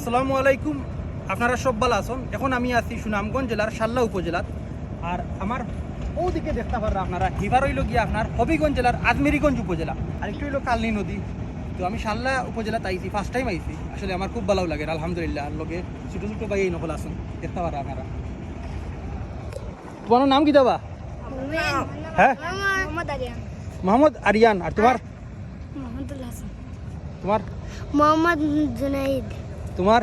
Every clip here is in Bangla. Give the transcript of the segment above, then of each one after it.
আসসালামু আলাইকুম। আপনারা সব ভালো আছেন? এখন আমি আছি সুনামগঞ্জ জেলার শাল্লা উপজেলার। আর আমার ওদিকে দেখতে পাররা আপনারা এবার হইল গিয়ে আপনার হবিগঞ্জ জেলার আজমেরিগঞ্জ উপজেলা। আর একটু হইল কালনি নদী। তো আমি শাল্লা উপজেলাতে আইছি ফার্স্ট টাইম আইছি। আসলে আমার খুব ভালো লাগে আলহামদুলিল্লাহ। আর লগে ছোটো ছোটো ভাই এই নকল আছেন দেখতে পাররা আপনারা। তোমার নাম কি দাবা? হ্যাঁ? মোহাম্মদ আরিয়ান। আর তোমার? তোমার? মোহাম্মদ জুনাইদ। তোমার?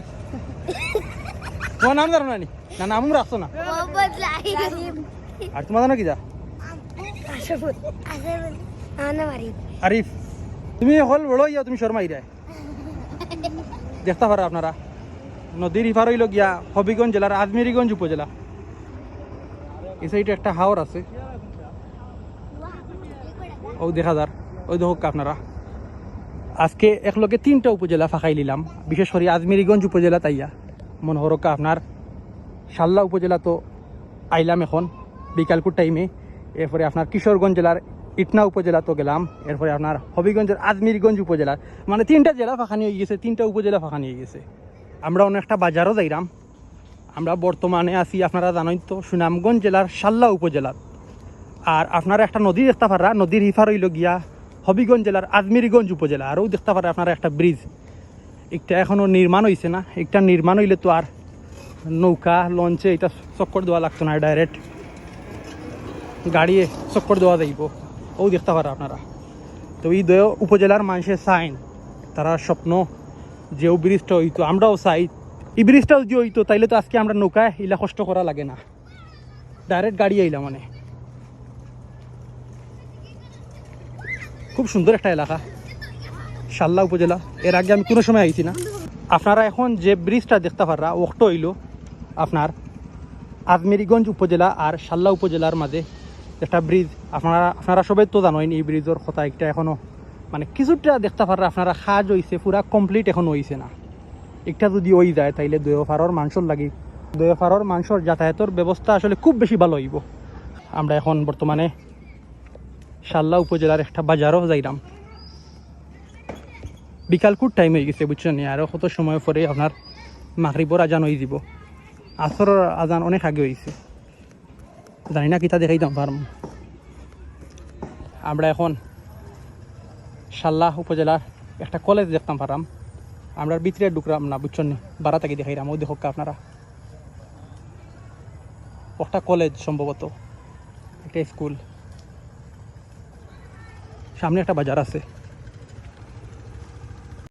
তোমার নাম জানো না না নাম রাখছো না। আর তোমার জানো কি যা? আনা মারিফ আরিফ। তুমি হল বড় ইয়া তুমি শর্মা ইরায় দেখতে পারো আপনারা। নদীর ইফার হইল গিয়া হবিগঞ্জ জেলার আজমেরিগঞ্জ উপজেলা। এই সাইডে একটা হাওর আছে। ও দেখা যার। ওই দেখুক আপনারা। আজকে একলগে তিনটা উপজেলা ফাঁকাই নিলাম। বিশেষ করে আজমিরিগঞ্জ উপজেলা তাইয়া। মনে হরকা আপনার শাল্লা উপজেলা তো আইলাম এখন বিকালপুর টাইমে। এরপরে আপনার কিশোরগঞ্জ জেলার ইটনা উপজেলা তো গেলাম। এরপরে আপনার হবিগঞ্জের আজমিরগঞ্জ উপজেলা। মানে তিনটা জেলা ফাঁকানি হয়ে গেছে, তিনটা উপজেলা ফাঁকানি হয়ে গেছে। আমরা অনেকটা বাজারও যাইলাম আমরা বর্তমানে আছি, আপনারা জানেন তো, সুনামগঞ্জ জেলার শাল্লা উপজেলার আর আপনারা একটা নদী দেখতে পারা নদীর হিফার হইল গিয়া হবিগঞ্জ জেলার আজমিরগঞ্জ উপজেলা। আরও দেখতে পারে আপনারা একটা ব্রিজ একটা এখনও নির্মাণ হয়েছে না। একটা নির্মাণ হইলে তো আর নৌকা লঞ্চে এটা চক্কর দেওয়া লাগতো না ডাইরেক্ট গাড়িয়ে চক্কর দেওয়া যাইব। ও দেখতে পারে আপনারা। তো এই দয় উপজেলার মানুষের সাইন তারা স্বপ্ন যে ও ব্রিজটা হইতো, আমরাও চাই। এই ব্রিজটাও যে হইতো, তাইলে তো আজকে আমরা নৌকায় ইলা কষ্ট করা লাগে না। ডাইরেক্ট গাড়ি আইলাম মানে। খুব সুন্দর একটা এলাকা। শাল্লা উপজেলা। এর আগে আমি কোনো সময় আইছি না। আপনারা এখন যে ব্রিজটা দেখতে পাররা ওটা হইল আপনার আজমেরিগঞ্জ উপজেলা আর শাল্লা উপজেলার মাঝে একটা ব্রিজ। আপনারা আপনারা সবাই তো জানেন এই ব্রিজের কথা একটা এখনও মানে কিছুটা দেখতে পাররা, আপনারা সাজ হইছে, পুরা কমপ্লিট এখনও হইছে না। একটা যদি ওই যায়, তাইলে দয়ফারর মাংসর লাগি। দয়ফারর মাংসর যাতায়াতের ব্যবস্থা আসলে খুব বেশি ভালো হইব। আমরা এখন বর্তমানে শাল্লা উপজেলার একটা বাজারও যাইলাম বিকালকুর টাইম হয়ে গেছে, বুঝছেন? আরও কত সময় পরে আপনার মাগরিবর আজান হয়ে যাব। আসরের আজান অনেক আগে হয়েছে জানি না কিতা দেখাইতাম পারম আমরা এখন শাল্লাহ উপজেলার একটা কলেজ দেখতাম পারাম আমরা ভিতরে ঢুকলাম না, বুঝছেন? বারা থেকে দেখাইলাম ওই দেখক আপনারা। একটা কলেজ সম্ভবত, একটা স্কুল সামনে একটা বাজার আছে